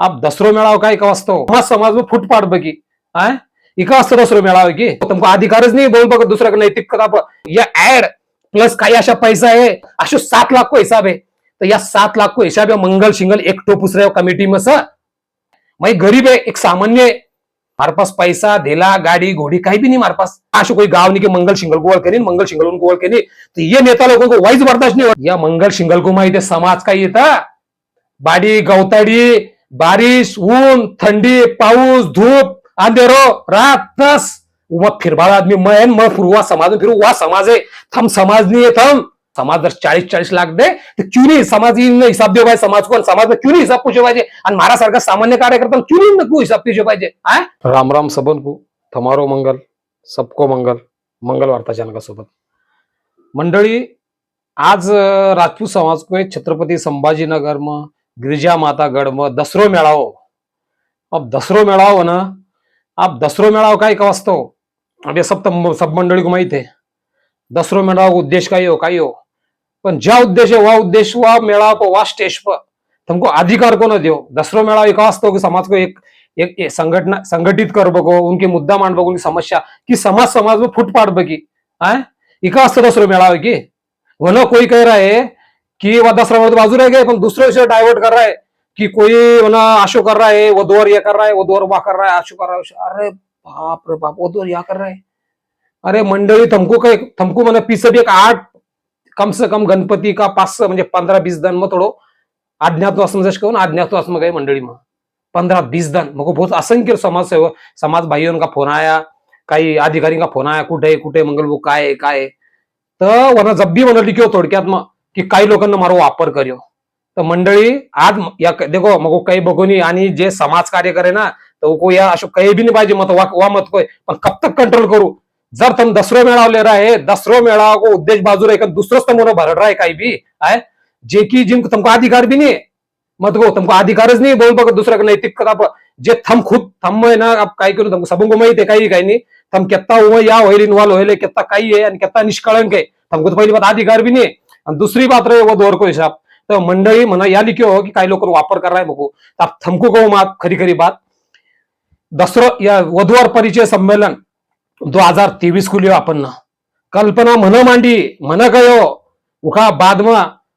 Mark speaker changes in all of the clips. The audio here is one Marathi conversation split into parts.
Speaker 1: आप दसरो मेळाव काय का वाचतो समाज समाज में फूट पाड बघी. आय? इका वाजता दसरो मेळाव की? तुमको अधिकारच नाही बोल बघ दुसऱ्या नैतिकता प- या ऍड प्लस काही अशा पैसा आहे? अशो सात लाख को हिसाब आहे. तर या सात लाख को हिसाब है मंगल शिंगल एक टोप उसरे कमिटी में सर मैं गरीब है एक सामान्य है हमारे पास पैसा धेला गाड़ी घोड़ी कहीं भी नहीं हमारे पास अशो कोई गांव नहीं के मंगल शिंगल गोवल करी मंगल शिंगल उनको गोवल करी तो ये नेता लोगों को वाईच बर्दाश्त नहीं. हो या मंगल शिंगल को माहिती समाज का येता? बाडी गवताडी बारिश ऊन थंडी पाऊस धूप अंधेरो रात तस मग फिरबाळ आदमी मैन मग फिरवा समाज फिरू वा समाज. आहे थम समाज नहीं थम. समाज जर चाळीस चाळीस लाख दे. तर क्युनी समाज हिसाब दे पाहिजे समाज कोण? समाज क्युनी हिसाब पूछे पाहिजे. आणि मारासारखा सामान्य कार्यकर्ता क्युनी नको हिसाब पूछे पाहिजे. आय राम राम सबन को. थमारो मंगल सबको मंगल. मंगल वार्ता चॅनकासोबत मंडळी आज राजपूत समाज को छत्रपती संभाजीनगर मग गिरिजा माता गढ़ में दसरो मेळावो. अब दसरो मेळावो ना आप दसरो काय का वाचतो? अब ये सब तम- सब मंडळी को माहित है दसरो मेळावा का काय हो काय हो? पण ज्या उद्देश्य है वह उद्देश्य हुआ मेळावा को वह स्टेज पर तुमको अधिकार को ना दो दसरो मेळावा एक वाचतो की समाज को एक एक, एक संघटना संगठित कर बघो उनके मुद्दा मांड बघो उनकी समस्या की समाज समाज में फुट पाड बगी आय इका दसरो मेळावा की? वो ना कोई कह रहा है कि वह दस रहा बाजू रह गए पर दूसरे से डाइवर्ट कर रहा है कि कोई वो ना आशो कर रहा है वो दोर ये कर रहा है वो दोर वाह कर रहा है आशो कर रहा है अरे बाप रे बाप वो दोर या कर रहा है अरे मंडळी थमकू काय थमकू मैंने पीछे एक आठ कम से कम गणपती का पाच सहा म्हणजे पंधरा बीस दन मग थोडं अज्ञातवास म्हणजे कहून अज्ञातवास मग मंडळी मग. पंधरा बीस दन मग बहुत असंख्य समाजसेवक समाज भाइयों का फोन आया काही अधिकारी का फोन आया कुठे कुठे मंगलभू मंगल वो काय काय तर वना जब भी म्हणत की हो, थोडक्यात मग. की काही लोकांना मारो वापर करियो. तर मंडळी आज या देखो मग काही बघूनी आणि जे समाज कार्य करे ना तो को या अशो काही भी नहीं पाहिजे मत वा, वा मत कोय पण कब तक कंट्रोल करू? जर तुम दसरो मेळाव ले रहा है दसरो मेळा को उद्देश्य बाजू रहे दूसरों से मोनो भर रहा है काही भी है जे की जिनको तुमको अधिकार भी नहीं मत को तुमको अधिकारच नहीं बोल बघ दुसरा नैतिक प- जे थम खुद थम है ना अब काही करू तुमको सबको माहीत है काही काही नाही। थम केत्ता हुआ या होईल इन्वॉल्व होईल केत्ता काही आहे आणि केत्ता निष्कळंक आहे तुमको तो पहिली बात अधिकार भी नाही आणि दुसरी बात रहे वो दौर को हिसाब तर मंडळी म्हणा या लिखियो हो की काही लोक वापर कराय बघू. तर थमकू गो कहो मात खरी खरी बात. दसरो या वधूवर परिचय संमेलन दो हजार तेवीस को हो लियो आपण ना. कल्पना म्हण मांडी म्हण कयो उका बाद में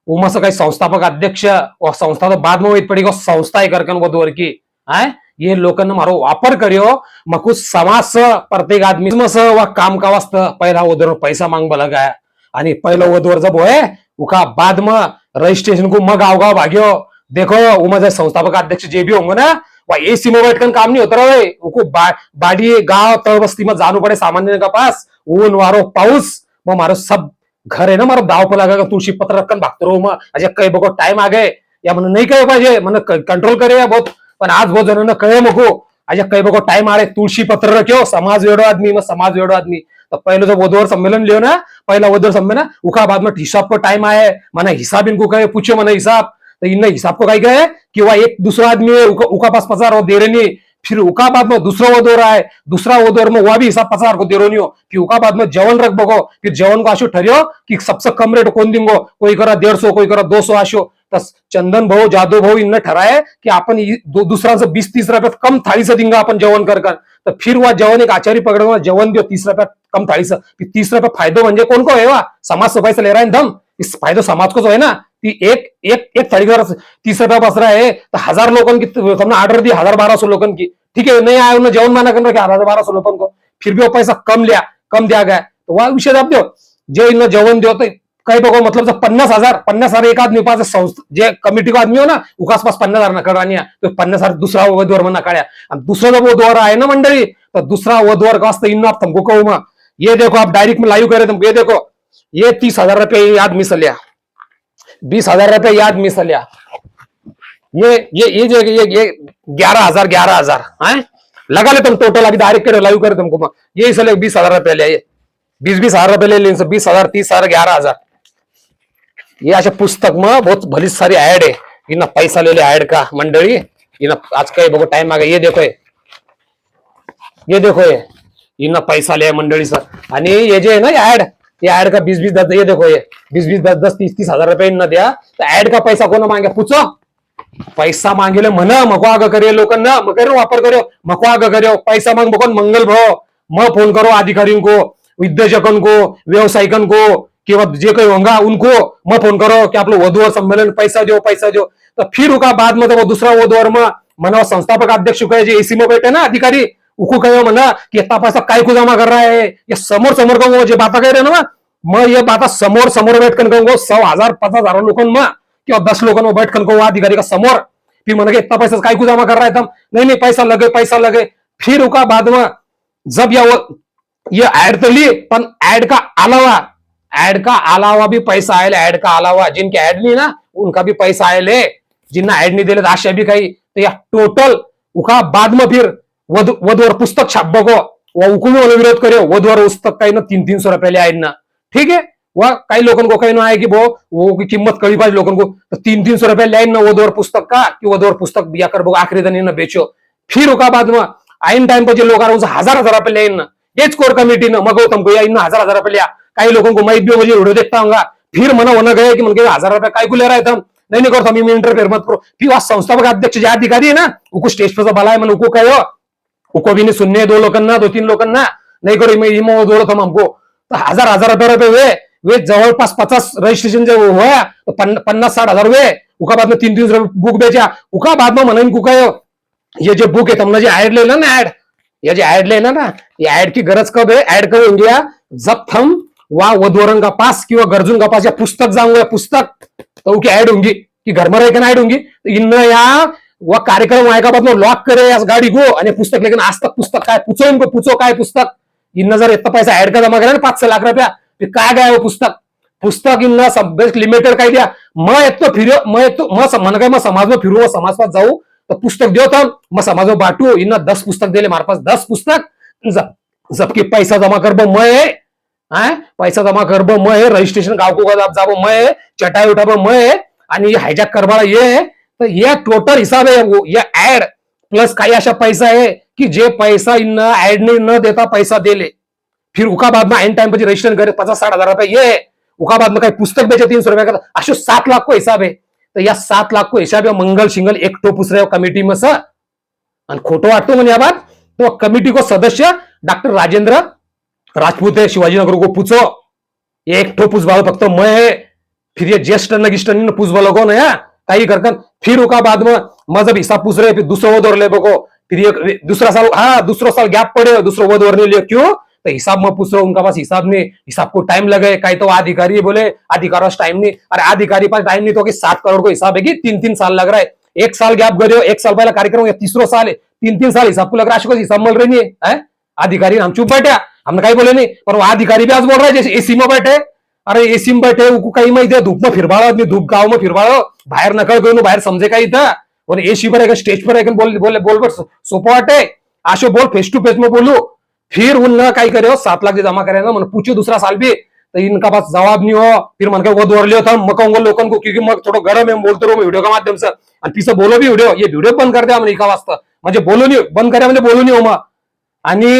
Speaker 1: काही संस्थापक अध्यक्ष और संस्था तो बाद में वही पड़ी संस्था ही करकन वधूवर की है ये लोकांना मारो वापर करियो. मग समाज प्रत्येक आदमी में काम का वास्त पहिला उधर पैसा मांग बला गया आणि पहिलं वधवर जब होय उका बाद में रजिस्ट्रेशन को मग गाव गाव भाग्यो. देखो उमा जे संस्थापक अध्यक्ष जे भी होंगे ना वह एसी में बैठकर काम नहीं होता रहे उनको बा, बाड़ी गांव तळबस्ती में जानो पड़े सामान्य का पास. ऊन वारो पाऊस. मग मारो सब घर है ना मारो दाव पर लगा तुलसी पत्र रखकर भागते रहो मग अजय कई बघो टाइम आ गए या म्हणून नाही कहे पाहिजे मन कंट्रोल करे बहुत. पण आज बहुत जणांना कळे मगो अजय कई बघो टाइम आले तुळशी पत्र रख्यो समाज वेडो आदमी मग समाज वेडो आदमी. पहले जो वधुवर सम्मेलन लियो ना, पहला वधुवर सम्मेलन उका बाद में हिसाब को टाइम आए माना हिसाब इनको कहे पूछो मना हिसाब। तो इन हिसाब को कही गए कि वह एक दूसरा आदमी है उका पास पचार हो दे रहे फिर उका बाद में दूसरा वो दो रहा है। दूसरा वो दौर में वह भी हिसाब पचार को दे नहीं हो। फिर उका बाद में जवन रख बगो। फिर जवन को आशो ठहरियो कि सबसे कम रेट कौन देंगो? कोई करा डेढ़ सौ, कोई करा दो सौ आशो। तस चंदन भाऊ जादव भाऊ इनने ठराए कि अपन दूसरा से बीस, तीस रुपये कम थाली से देंगे अपन जवन कर कर। तो फिर वह जवन एक आचार्य पकड़, जवन दियो तीस रुपये कम थाळीचं से तीस रुपये फायदो म्हणजे कोण को है वा? समाज से पैसा ले रहा है दम इस फायदो समाज को जो है ना? ती एक एक एक थाळी का तीस रुपया बस रहा है तो हजार लोगों की तुमने ऑर्डर दी हजार बारह सौ लोगों की ठीक है नहीं आया उन्होंने माना कर हजार बारह सौ लोगों को फिर भी वो पैसा कम लिया कम दिया गया. तो वह विषय आप दो जे इन जेवण दो तो काही बघो मतलब जर पन्नास हजार पन्नास हजार एक आदमी पास संस्था जे कमिटी का आदमी हो ना उकास पास पन्नास हजार नकळानी तो पन्नास हजार दुसरा वधूवर मग नकाळ्या आणि दुसरा जब वधूवर आहे ना मंडळी तर दुसरा वधूवर का असतं? इन आप तुमको कहूँ ये देखो आप डायरेक्ट में लाइव करे तुमको ये देखो ये तीस हजार रुपये ये मिस लिया। बीस हजार रुपये याद मिस लिया। ये ये ये जो ये ये ग्यारह हजार ग्यारह हजार है? लगा ले तुम टोटल अभी डायरेक्ट करे लाइव करे तुमको। ये इसलिए बीस हजार रुपये लिया ये बीस बीस हजार रुपये ले लें बीस हजार तीस हजार ग्यारह हजार। ये अशा पुस्तक में बहुत भली सारी ऐड है। इना पैसा ले ले का मंडळी। इना आज काही बघो टाइम आ गया। ये देखो ये। ये देखो ये। इना पैसा लिया मंडळीचा आणि ये जे आहे ना ऍड ये ऍड का बीस बीस दस ये देखो ये. बीस बीस दस दस तीस तीस हजार रुपये इन्ना द्या. तर ऍड का पैसा कोण मागे? पूछो. पैसा मांगेले म्हण मको आग करे लोकांना मग करे वापर करो. मको आग करो पैसा मांग बघून मंगल भाव मग फोन करो अधिकारियों को उद्योजकों को व्यवसायिकों को किंवा जे काही होंगा उनको मग फोन करो की आपलं वधूवर संमेलन पैसा दो पैसा दो तो फिर उका बाद में तो वो दूसरा वधूवर में? संस्थापक अध्यक्ष जे एसी में बैठे ना अधिकारी? उको कहो म्हणा कि इतना पैसा काय को जमा कर रहा है? ये समोर समोर का जे बाता कह रहे ना मग ये बाता समोर समोर बैठकर कहूंगा सौ हजार पचास हजार लोक म किंवा दस लोगों में बैठकर कहूँ अधिकारी का समोर। फिर मन के इतना पैसा काय को जमा कर रहा है तुम? नहीं नहीं पैसा लगे पैसा लगे। फिर उका बाद में जब या वो ये ऍड तो ली पण ऍड का अलावा ऍड का अलावा भी पैसा आयल ऍड का अलावा जिनके ऍड नहीं ना उनका भी पैसा आयले जिन्ना ऍड नहीं दिले अशा भी काही। तर या टोटल उका बाद में फिर वधवर पुस्तक छाप बघो. व उकुमी विरोध करो वधवर पुस्तक काही ना तीन तीन सौ रुपया ले ना. ठीक है व काही लोगों को काही ना आहे की वो वो की कीमत कड़ी पाहिजे लोगों को तो तीन तीन सौ रुपया ले ना वधवर पुस्तक का? कि वधवर पुस्तक या कर बघो आखरी दिन ना बेचो. फिर उका बाद में आईन टाइम पर जो लोग हजार हजार रुपये ले ना. हेच कोर कमिटी ना मग तुमको या इन हजार हजार रुपये लिया काही लोगों को मैं भी मुझे वीडियो देखता हूँ फिर मना होना गया कि मन हजार रुपये काय को ले रहा है तुम नहीं नहीं करता मैं इंटरफेयर मत करो. फिर वह संस्थापक अध्यक्ष जो अधिकारी है ना उनको स्टेज पर भला है मन उनको कहो उको भी नहीं सुनने दो लोकांना दो तीन लोकांना नाही करो इमो दौड़त हम हमको। हजार हजार रुपये रुपये वे वे जवळपास पचास रजिस्ट्रेशन जे हुआ पन्नास साठ हजार वे उका बाद में तीन तीन बुक बेचा। उका बाद में म्हणून कुका ये जे बुक है तुमने जो ऍड लिहिलं ना ऍड ये जे ऍड लिहिलं ना ये ऍड की गरज कब है ऍड कब होंगे जब थम वा वधुवरन का पास किंवा गरजून का पास या पुस्तक जाऊंगा पुस्तक. तो उनकी ऐड होंगी की घर में रहकर ऍड होंगी? इन या व कार्यक्रम ऐकापासून लॉक करे इस गाड़ी गो आणि पुस्तक लेकिन आज तक पुस्तक काय पूछो इनको पुचो काय पुस्तक? इन जर इतना पैसा ऐड का जमा करा ना पाच सहा लाख रुपया. ते काय गया पुस्तक? पुस्तक इन लिमिटेड काय द्या? मग येतो फिरो मग येतो मग मन काय मग समाज में फिरू समाज पास जाऊ. तर पुस्तक देऊ तब मग समाज में इन दस पुस्तक दिले मारपास पास दस पुस्तक. जब जबकि पैसा जमा कर मय पैसा जमा कर म रजिस्ट्रेशन गाव को जाबो मैं चटाई उठाबो मय आणि हायजॅक करबाळा ये. तर तो ये टोटल हिसाब है वो ये ऍड प्लस काही अशा पैसा है कि जे पैसा इन एड ने न देता पैसा दे ले फिर उकाबाद में एंड टाइम पर रजिस्ट्रेशन करे पचास साठ हजार रुपए ये. उकाबाद उका बाद में काही पुस्तक बेचे तीन सौ रुपए का अशो सात लाख को हिसाब. है तो या सात लाख को हिसाब है मंगल शिंगल एकटो पुस रहे कमेटी कमिटी में सर आणि खोटं वाटतो म्हणजे या बात तो कमिटी को सदस्य डॉक्टर राजेंद्र राजपूत है शिवाजीनगर को पूछो ये एक ठो पुसबालो फक्त मय है फिर ये ज्येष्ठ नगिष्ठ न पुसबालो को या. काही करकन फिर उका बाद में मैं जब हिसाब पूछ रहे फिर दूसरा वो दौर ले बको। फिर ये दूसरा साल हाँ दूसरा साल गैप पड़े, दूसरा वो दौर नहीं लिया। क्यों? तो हिसाब में पूछ रहा हूँ, उनका पास हिसाब नहीं, हिसाब को टाइम लगे। कहीं तो अधिकारी बोले, अधिकार टाइम नहीं। अरे अधिकारी पास टाइम नहीं तो कि सात करोड़ को हिसाब है कि तीन तीन साल लग रहा है। एक साल गैप करो एक साल पहला कार्यक्रम है तीसरो साल है तीन तीन साल हिसाब को लग रहा है हिसाब मिल रही है अधिकारी हम चुप बैठे हमने कहीं बोले नहीं, पर वो अधिकारी भी आज बोल रहा है, जैसे एसी में बैठे अरे एसी बैठे उको काही माहिती आहे? धूप में फिरवाळो धूप गाव मग फिरवाळो बाहेर नकळ करू बाहेर समजे का इथं. और एसी पर है स्टेज पर है बोल बोल बोल बोल सोपं वाटे आशो बोल फेस टू फेस में बोलू. फिर उन काही करे सात लाख जमा करे ना मन पूछो दूसरा साल भी तो इनका पास जवाब नहीं हो. फिर मन का वो दौड़ लियो था मैं लोकन को क्योंकि मैं थोड़ा गरम है बोलतो बोलते रहो वीडियो का माध्यम से आणि तिचं बोलो भी व्हिडिओ ये व्हिडिओ म्हणजे बंद कर द्या म्हणजे एका वाजता. म्हणजे बोलू नाही बंद करा म्हणजे बोलू नाही हो मग. आणि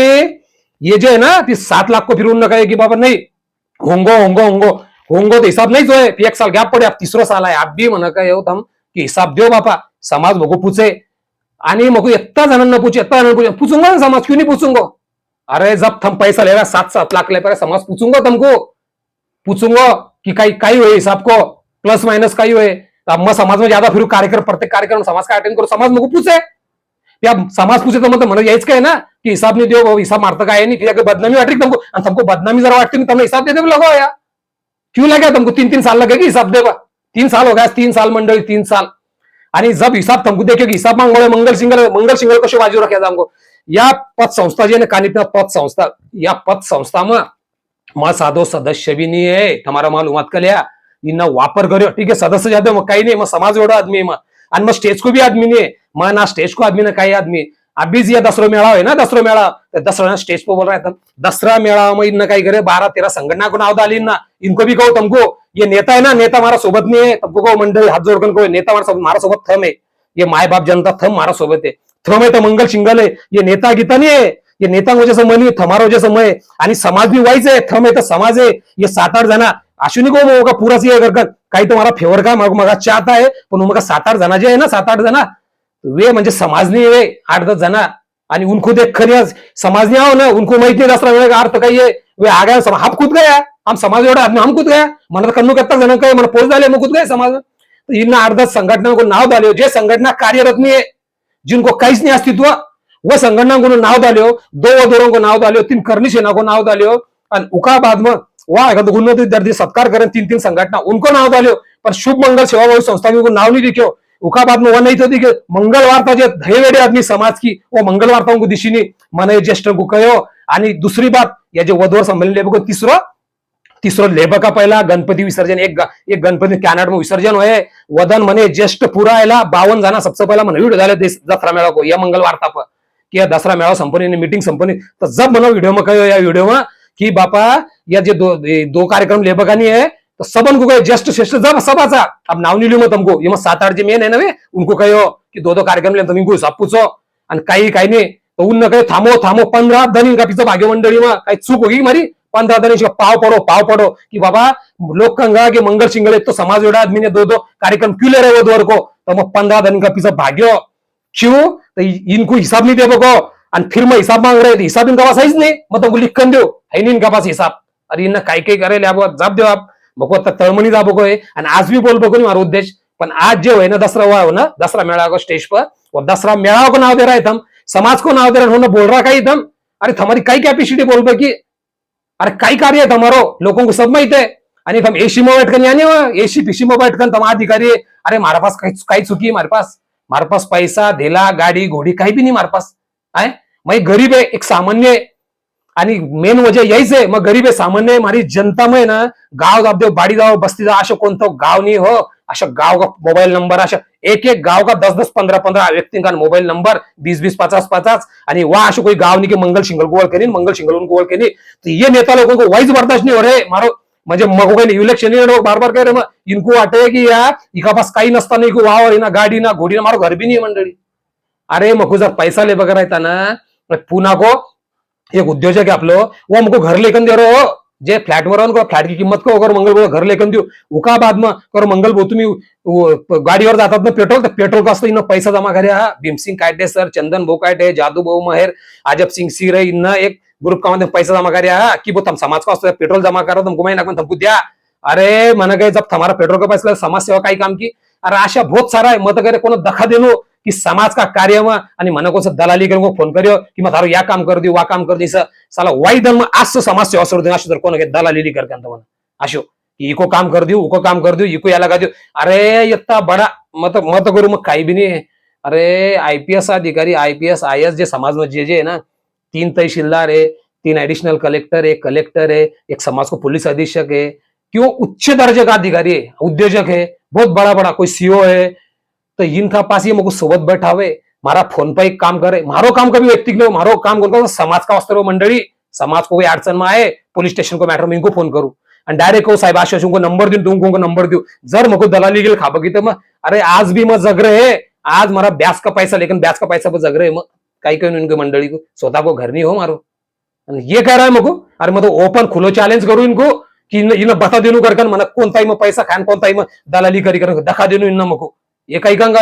Speaker 1: ये जे आहे ना ती सात लाख को फिरून नका की बाबा नाही. होंगो होंगो होंगो. होंगो तो हिसाब नहीं जो है एक साल गैप पड़े अब तीसरा साल है आप भी मना का हो तम की हिसाब दो बापा. समाज मको पूछे. आणि मग इतना जणांना पूछे इतना जणांना पूछे. पूछूंगा ना समाज क्यों नहीं पूछूंगा? अरे जब थम पैसा ले रहा हो, सात सात लाख ले पर समाज पूछूंगा तुमको. पूछूंगा कि काही काही हुए हिसाब को? प्लस माइनस काही हुए? अब मैं समाज में ज्यादा फिर कार्यक्रम प्रत्येक कार्यक्रम समाज का अटेंड करो समाज मको पूछे? या समाज पूछे तो मतलब मला यायच काय ना की हिसाब नाही देऊ हो, हिसाब मारता काय? नाही फिर बदनामी वाट रही तुमको आणि तुमको बदनामी जरा वाटते हो तुमने हिसाब दे लगो या. क्यों लागे तुमको? तीन तीन साल लगेगी हिसाब देवा तीन साल हो गया तीन साल मंडळी तीन साल. आणि जब हिसाब तुमको देखेगी हिसाब मांगो मंगल सिंगल मंगल सिंगल कशो बाजू रखे तुमको या पद संस्था जी ने कानिपना पद संस्था या पद संस्था में मैं साधो सदस्य भी नहीं है तुम्हारा मालूमात कर लिया. इन्ना वापर करो. ठीक है सदस्य जाते मग काही नाही मग समाज एवढा आदमी आहे मग. आणि मग स्टेज को भी आदमी नहीं है मैं ना स्टेज को आदमी ना काही आदमी. अभी या दसरो मेळाव आहे ना दसरो मेळा. तर दसरा स्टेज पे बोल रहा है दसरा मेळावा में इनने काही करे बारा तेरा संगठना को नाव डाली ना इनको भी कहो तुमको. ये नेता है ना नेता हमारा सोबत नहीं है तुमको कहो मंडल हाथ जोड़कर कहो नेता हमारा सोबत हमारा सोबत थम है ये माय बाप जनता थम हमारा सोबत है थम है तो मंगल शिंगल है ये नेता गीता नहीं है ये नेता जैसे मन है थमारो जैसे मैं आणि समाज भी वाईच आहे थम आहे तर समाज आहे. ये सात आठ जणा. अश्विनी को का पुराच ये कर काही तुम्हाला फेवर का मग मग चाहता आहे पण मग सात आठ जणा जे आहे ना सात आठ जणा वे म्हणजे समाजनी वे आठ दस जण. आणि उनको देख खरी समाजनी आओ ना उनको माहिती दसरा वेळे का अर्थ काही है वे आ गया हम कूद गया. हम समाज एवढा आदमी हम कूद गया. मला कन्नू करता जण काय मला पोच झाले मग कूद गए समाज. तो इन अर्ध संघटना को नाव डालियो. जे संघटना कार्यरत नहीं है जिनको काहीच नहीं अस्तित्व वो संघटना को नाव डालियो. दो वधोरों को नाव डालियो तीन करनी सेना को नाव डालियो. और उका बाद में वा अगर उन्नति दर्दी सत्कार करें तीन तीन संगठना उनको नाव डालियो. पर शुभ मंगल सेवा भावी संस्था को नाव नहीं लिखियो उका बात में नहीं तो दिखे मंगल वार्ता जे धैर्य आदमी समाज की वो मंगल वार्ताओं को दिशेने मने ज्येष्ठ को कहो आणि दुसरी बात या जे वधूवर संमेलन लेबक तीसरो तीसरो लेबक का पहिला गणपती विसर्जन. एक एक गणपती कॅनड में विसर्जन होय. वदन मने ज्येष्ठ पुरा आयला बावन जाना सबसे पहिला मन वीडियो डाले दसरा मेळा को. या मंगल वार्ता पर कि या दसरा मेळा संपन्न मीटिंग संपनी तो जब मनो वीडियो में कहो या वीडियो में कि बापा या जे दो दो कार्यक्रम लेबकानी है तो सबन को कहे जस्ट श्रेष्ठ जब सभाचा अब नाव नहीं लियो तुमको. ये सात आठ जे मेन है ना वे उनको कयो कि दो दो कार्यक्रम ले तुम इनको हिसाब पूछो. आणि काही काही नाही. तर उन काही थांबो थांबो पंधरा धनी का पिचं भाग्य मंडळी मग. काही चूक होगी मारी. पंधरा धनी पाव पडो पाव पडो. कि बाबा लोक कंगा के मंगल सिंगल तो समाज वेड़ा आदमी ने दो दो कार्यक्रम क्यों ले रहे हो दोर को? तो मग पंद्रह दिन का पिछा भाग्यो. क्यों? तो इनको हिसाब नहीं दे बको. आणि फिर मैं हिसाब मांग रहे हिसाब इनका पास है ही नहीं म तुमको लिख कर है नहीं इनका पास हिसाब. अरे इन्ना काही काही करेल आप जाब दो आप बघू आता तळमणी जा बको आणि आज भी बोल बको मारो उद्देश्य पण आज जे होय ना दसरा हुआ हो ना दसरा मेळा को स्टेज पर. दसरा मेळा को नाव दे रहा है थम. समाज को नाव दे रहा है बोल रहा का थम? अरे तुम्हारी कई कैपेसिटी बोल की अरे काही कार्य है तुम्हारो लोगों को सब माहीत है. आणि थम एसी में बैठकन यानी हो, एसी पीसी में बैठकन तमा तुम अधिकारी अरे मारे पास काही काही चुकी मारे पास. मारे पास पैसा धेला गाड़ी घोड़ी काही भी नाही मारे पास. आहे मग गरीब आहे एक सामान्य आहे आणि मेन वजह यहीच आहे मग गरीब आहे सामान्य आहे मारी जनता में ना गाव जाप देव बाडी जाओ बस्ती जाओ असं कोणतं गाव नाही हो अशा गाव का मोबाईल नंबर अशा एक एक गाव का दस दस पंधरा पंधरा व्यक्ति का मोबाईल नंबर बीस बीस पचास पचास आणि वा अशो कोई गाव नाही कि मंगल सिंगल गोवल करी मंगल सिंगल उनको गोवल करी तो ये नेता लोगों को वाइज बर्दाश्त नहीं हो रहे मारो म्हणजे मग काही इलेक्शन बार बार काय रे मग इनको वाटे की या इका पास काही नसता नाही की वावर ना गाडी ना घोडी ना मारो घर भी नाही मंडळी अरे मग जर पैसा ले बघा राहता ना पुन्हा को एक उद्योजक है आपलो. वो हमको घर लेकर दे रहे हो. जे फ्लॅट वर को फ्लॅट की किंमत को अगर मंगल घर लेखन देऊ. उका बाद में कर मंगल भाऊ तुम्ही गाडीवर जातात ना पेट्रोल तर पेट्रोल का इन इनं पैसा जमा करे हा भीमसिंग कायटे सर? चंदन भाऊ कायटे जादू भाऊ महेर आजब सिंह सिर इनं एक ग्रुप का पैसा जमा करे हा कि समाज का असतो पेट्रोल जमा करा तुमको मैं ना तुमको द्या. अरे मन काय जब तुम्हारा पेट्रोल का पैसा समाज सेवा काही काम की? अरे अशा बहुत सारा आहे मत करे कोण दखा देलो कि समाज का कार्य में आणि मन को दलाली गरेको फोन करियो कि म थारो या काम कर दियो वा काम कर साला वाई दलमा आसो समाज सेवा सोड दे असो तर के दलाली करके अंत मन अशो इको काम कर दियो उको काम कर दियो इको या लगा दियो। अरे इतना बड़ा मत मत करू मग काही भी नहीं है। अरे आईपीएस अधिकारी आयपीएस आय जे समाज में जे जे है ना तीन तहसीलदार है तीन एडिशनल कलेक्टर है कलेक्टर है एक समाज को पुलिस अधीक्षक है। क्यों? उच्च दर्जे का अधिकारी है उद्योजक है बहुत बड़ा बड़ा कोई सीओ है तो इनका पास ये मुझको सोबत बैठावे मारा फोन पे एक काम करे मारो काम कभी व्यक्ति लो मारो काम कौन समाज का वास्ते मंडळी समाज को कोई अड़चन में आए पुलिस स्टेशन को मैटर में इनको फोन करू आणि डायरेक्ट को साहेब आशा उनको नंबर देऊ तुमको नंबर देऊ जर मग दलाली गेल खाबं की तर मग अरे आज भी मग जग रहे है आज मारा ब्याज का पैसा लेकिन ब्याज का पैसा पर जग रहे मग काही काही इनको मंडळी को स्वतः को घर नहीं हो मारो ये कह रहा है मको अरे मग ओपन खुलो चैलेंज करू इनको की इन इन बता देनु करकन मन कोणताही मग पैसा खान कोणताही मग दलाली करी कर दखा देनु इन मको ये काही कंगा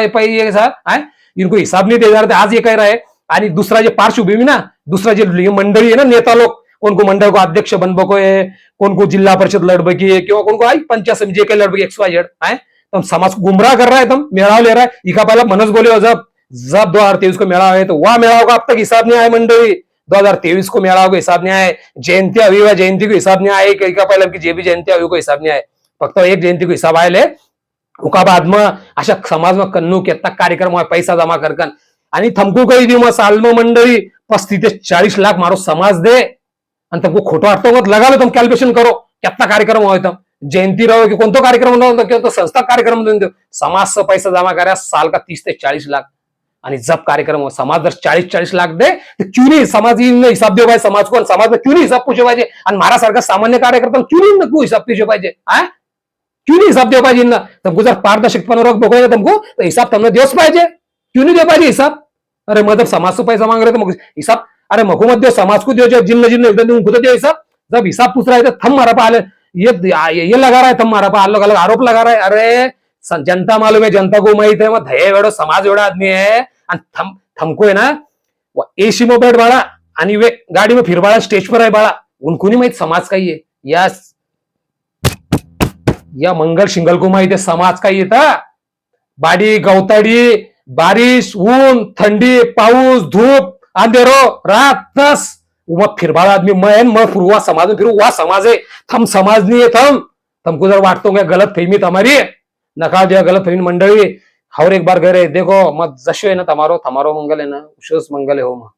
Speaker 1: इनको हिसाब नहीं दे आज ये कह रहा है आणि दुसरा जे पार्श्वभूमी ना दुसरा जे मंडळी है ना नेता लोग कोण को मंडळ को अध्यक्ष बनबको है कोण को जिल्हा परिषद लढबकी आहे किंवा कोण को आई पंचायत समिती जे काही एक्स वाय झेड आहे तुम समाज को गुमराह कर रहा है तुम मेळाव ले रहा है. इका पहला मनस बोले हो जब जब दो हजार तेईस को मेळाव है तो वह मेळाव का अब तक हिसाब नहीं आया मंडळी. 2023 को मेळाव को हिसाब नहीं आए जयंती हवी हुआ जयंती को हिसाब नहीं आए इका पहला की जे भी जयंती हवी को हिसाब नहीं आए फक्त एक जयंती को हिसाब आए ले बाद में अशा समाज में कन्नू केत्ता कार्यक्रम पैसा जमा करकन. आणि थमकू काही देऊ मग सालम मंडळी पस्तीस ते चाळीस लाख मारो समाज दे. आणि तुमको खोटो वाटतो मत लगा तुम कैलकुलेशन करो. कितना कार्यक्रम हुआ तुम? जयंती रहो की कोणतो कार्यक्रम रहो संस्था कार्यक्रम देऊन देऊ. समाज पैसा जमा करा साल का तीस ते चाळीस लाख. आणि जब कार्यक्रम हो समाज जर चाळीस चाळीस लाख दे तर क्युनी समाज हिसाब देऊ पाहिजे. समाज कोण? समाज में हिसाब पूछे पाहिजे. आणि मारा सारखा सामान्य कार्यकर्ता क्युनी नको हिसाब पूछे पाहिजे? हा क्यों नहीं हिसाब दे पाहिजे इनना तुमको जर पारदर्शकपणा रख बघायला तुमको तर हिसाब तुमने देच पाहिजे। क्यों नहीं दे पाहिजे हिसाब? अरे मतलब समाज से पैसा मांग रहे तो मग हिसाब अरे मको मत दो समाज को दो जिन्न जिन्न एकदम उनको तो दो हिसाब। जब हिसाब पूछ रहा है तो थम मारा पाले ये ये लगा रहा है तुम हमारा अलग अलग आरोप लगा रहा है। अरे जनता मालूम है जनता को माहीत है मग धये वेळो समाज एवढा आदमी आहे आणि थम थमको आहे ना एसी में बैठ बाळा आणि वे गाडी में फिर बाळा स्टेज पर आहे बाळा उनको नहीं माहीत समाज काही आहे यस। या मंगल शिंगल इथे समाज काय येतं. बाडी गवताडी बारिश ऊन थंडी पाऊस धूप अंधेरो रात तस. मग फिरबाळ आदमी मैन मग फिर समाज फिरू वा समाज. है थम समाज नाही है थम तुमको जर वाटतो क्या गलत फहमी तुम्हारी नका दिया गलत फहमी मंडळी. और एक बार घरे देखो मग जशो है ना तमारो तमारो मंगल है ना. उशोस मंगल है हो मग.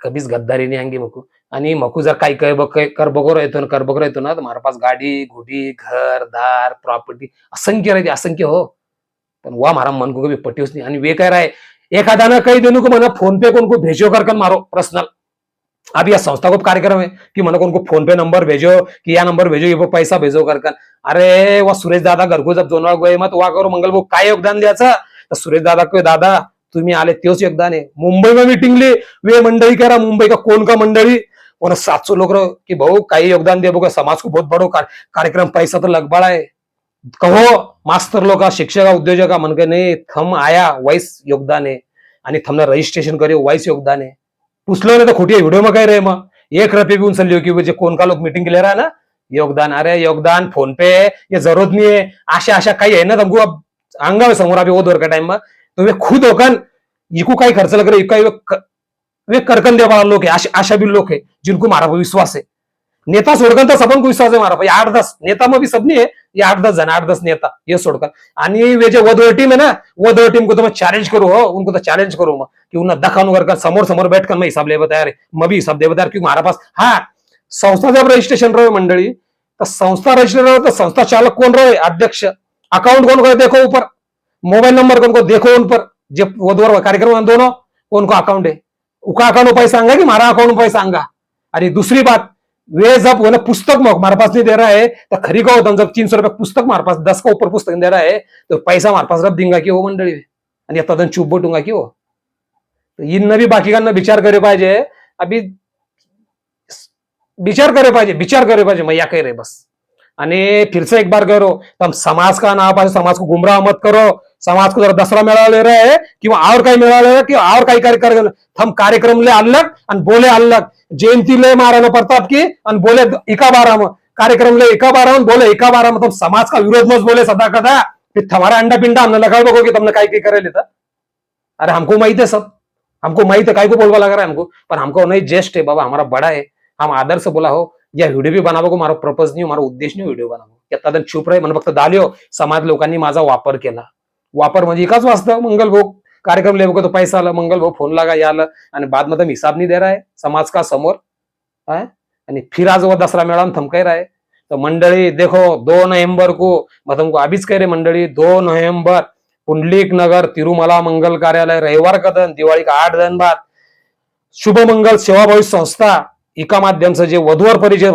Speaker 1: कधीच गद्दारी नाही अंगी मकू आणि मकू जर काही काही बघ कर येतो ना कर येतो ना तर हमारे पास गाडी घोडी घर दार प्रॉपर्टी असंख्य राहते असंख्य हो. पण वा मारा मन को कभी पट्टी आणि वे काय राय? एखादा ना कही देने को मला फोन पे को भेजो कर कर मारो पर्सनल अब यह संस्था को कार्यक्रम है कि मना को उनको फोन पे नंबर भेजो कि या नंबर भेजो ये पैसा भेजो कर कर अरे वह सुरेश दादा घर को जब दोनों गए मत वा करो मंगल वो काय योगदान द्यायचं? तर सुरेश दादा को दादा तुम्ही आले तेच योगदान आहे. मुंबई में मीटिंगली वे मंडळी करा मुंबई का कोण का मंडळी? उन्हें सात सौ लोग रहो कि भाऊ काही योगदान दे बघा समाज को बहुत बड़ो कार्यक्रम पैसा तो लग बड़ा है? कहो मास्तर लोग का शिक्षक उद्योजक मन के नहीं थम आया वाइस योगदान है आणि थमने रजिस्ट्रेशन करे वाइस योगदान है पुसलो नाही तर खोटी व्हिडिओ मग काय रे मग? एक रुपये घेऊन चालली हो की जे कोण का लोक मीटिंग केले राहा रहा ना? योगदान अरे योगदान फोन पे ये जरूरत नाही आहे अशा अशा काही आहे ना तुमको अंगावे समोर आम्ही ओदवर का टाइम मग? तो वे खुद होकर इको काही खर्च लग रहे इको वे- वे करकन दे वाला लोग है आशा आशा भी लोग है जिनको हमारा पर विश्वास है नेता सोडकन तर सबन को विश्वास है मारा पर आठ दस नेता में भी सब नहीं है ये आठ दस जन आठ दस नेता ये सोडकर आणि वे जो वधवर टीम है ना वधवर टीम को तो मैं चैलेंज करूँ हो उनको तो चैलेंज करूँ मैं. कि उन्हें दखान कर समोर समोर बैठ कर मैं हिसाब ले बताया रे मैं भी हिसाब दे बताया क्योंकि हमारा पास. हाँ संस्था जब रजिस्ट्रेशन रहे मंडळी. तो संस्था रजिस्टर रहे तो संस्था चालक कौन रहे अध्यक्ष. अकाउंट कौन को देखो ऊपर. मोबाइल नंबर कौन को देखो उन पर जब वधवर कार्यक्रम दोनों कौन अकाउंट है उका अकाउंट में पैसा आंगा कि मारा अकाउंट में पैसा आंगा अरे दूसरी बात वे जब वो ना पुस्तक हमारे पास नहीं दे रहा है तो खरी का होता जब तीन सौ रुपये पुस्तक हमारे पास दस का ऊपर पुस्तक दे रहा है तो पैसा हमारे पास रब देंगा कि वो मंडळी आणि आता then चुप बटूंगा कि वो? तो इन भी बाकीकांना विचार करे पाहिजे अभी विचार करे पाहिजे विचार करे पाहिजे मैं या रे बस। आणि फिर से एक बार करो तुम समाज का नाम पास समाज को गुमराह मत करो समाज को जरा दसरा मेळा ले रहे हैं किंवा और काही मेळा ले रहे कि और काही कार्यक्रम हम कार्यक्रम ले अलग आणि बोले अलग जयंती ले महाराणा प्रताप की आणि बोले एका बारा में। कार्यक्रम ले एका बारा में, बोले एका बारा में। तुम समाज का विरोध मत बोले सदा कदा फिर तुम्हारा अंडा पिंडा हमने लगा बगो कि तुमने काय करे था अरे हमको माहित है सब। हमको माहित है काय को बोलवा लगा रहा है हमको। पर हमको नहीं जेस्ट है बाबा, हमारा बड़ा है। हम आदर से बोला हो, या व्हिडिओ भी बनावं को मारो पर्पज नाही मारो नाही व्हिडिओ बनावं। आता चुप राही? म्हणून फक्त दालियो, समाज लोकांनी माझा वापर केला। वापर म्हणजे एकाच वाजता मंगल कार्यक्रम ले तो पैसा आला मंगल भाऊ फोन लागा या आणि बादमध्ये हिसाब नाही दे रहा है समाज का समोर? आणि फिर आज दसरा मेळा में थमकाई रहा है तो मंडळी देखो दो नोव्हेंबर को मग तुमको अभीच काय रे मंडळी दो नोव्हेंबर. पुंडलिक नगर तिरुमला मंगल कार्यालय रविवार कदन दिवाळी का आठ दिन बाद. शुभ मंगल सेवाभावी संस्था एका माध्यमचं जे वधूवर परिचय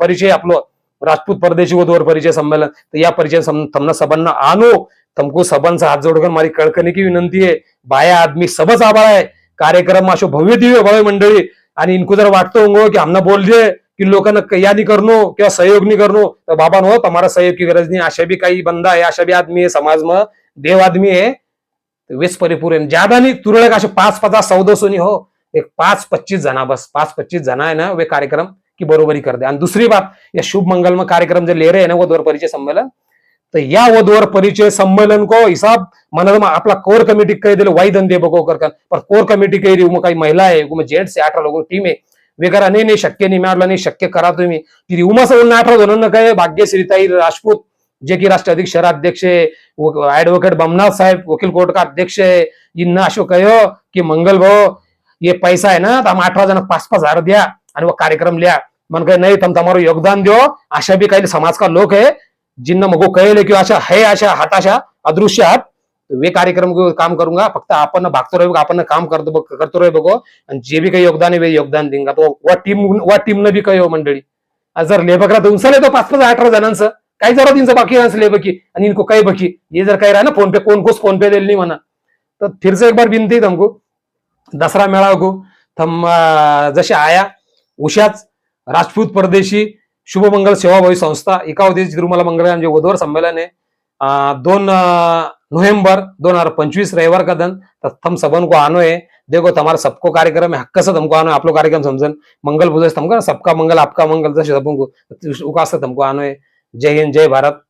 Speaker 1: परिचय आपलं राजपूत परदेशी वधूवर परिचय संमेलन तर या परिचय थमना सबंना आणू. तुमको सबांचा हात जोडकर मारी कळकणी की विनंती आहे? बाया आदमी सबच आभाळ आहे. कार्यक्रम अशो भव्य दिव्य भव्य मंडळी. आणि इनको जर वाटतो होंगो की हमने बोल दे की लोकांना या नहीं किंवा सहयोग नी करणो तर बाबा नो तुम्हाला सहयोग की गरज नाही. अशा भी काही बंदा आहे अशा भी आदमी आहे समाज म देव आदमी आहे. वेस परिपूर्ण ज्यादा नाही तुरळक असे पाच पचास चौदा सोनी हो. एक पाच पच्चीस जना बस. पाच पच्चीस जना आहे ना वे कार्यक्रम की बरोबरी कर दे आणि दुसरी बात या शुभ मंगलम कार्यक्रम जे ले रहे हैं ना वधूवर परिचय संमेलन तर या वधूवर परिचय संमेलन को हिसाब मन आपला कोर कमिटी कह दिले वाई धंधे बको कर कर. पर कोर कमिटी कह रही हूँ काही महिला है उमा जेंट्स है अठारह लोगों टीम है. वे करा नहीं नहीं शक्य नहीं मैं नाही शक्य करा तुम्ही फिर उमा से उन अठारह जणांना कहे भाग्यश्रीताई राजपूत जे की राष्ट्रीय अध्यक्ष शहराध्यक्ष ऍडव्होकेट एडवोकेट बमनाथ साहेब वकील कोर्ट का अध्यक्ष है इनना अशो कहो की मंगल भाऊ ये पैसा है ना तो हम अठारह जन पाच पाच हजार दिया आणि वो कार्यक्रम लिया. मन काय नाही तम तुम्हाला योगदान दो अशा भी काही समाज का लोक है जिनना मगो कहेले की अशा है अशा हाताशा अदृश्य आहात वे कार्यक्रम काम करूंगा। फक्त आपण भागतो रहे आपण काम करतो बघ- करतो रहे बघो आणि जे भी काही योगदान आहे वे योगदान देंगा। तो वा टीम वा टीम बी कहो मंडळी। जर लेबकरा तर उंचले तो पाच पाच अठरा जणांचं काही जरा तिचं बाकी लेबकी आणि इनको काही बकी हे जर काही राहा ना फोन पे कोण कोस फोन पे दिल नाही म्हणा. तर फिरचं एक बार विनती है दसरा मेळा को थम जशी जसे आया उशाच राजपूत परदेशी शुभ मंगल सेवाभावी संस्था एकावधी तिरुमला मंगल जे वधूवर संमेलन है दोन नोव्हेंबर नवंबर दोन हजार पंचवीस रविवार का दिन हम सबन को आनो है देखो तुम्हारा सबको कार्यक्रम है हक्क से तुमको आनो है आप लोग कार्यक्रम समझन. मंगल बुझे तुमको सबका मंगल आपका मंगल जैसे सबको उकास से तुमको आनो है. जय हिंद जय भारत.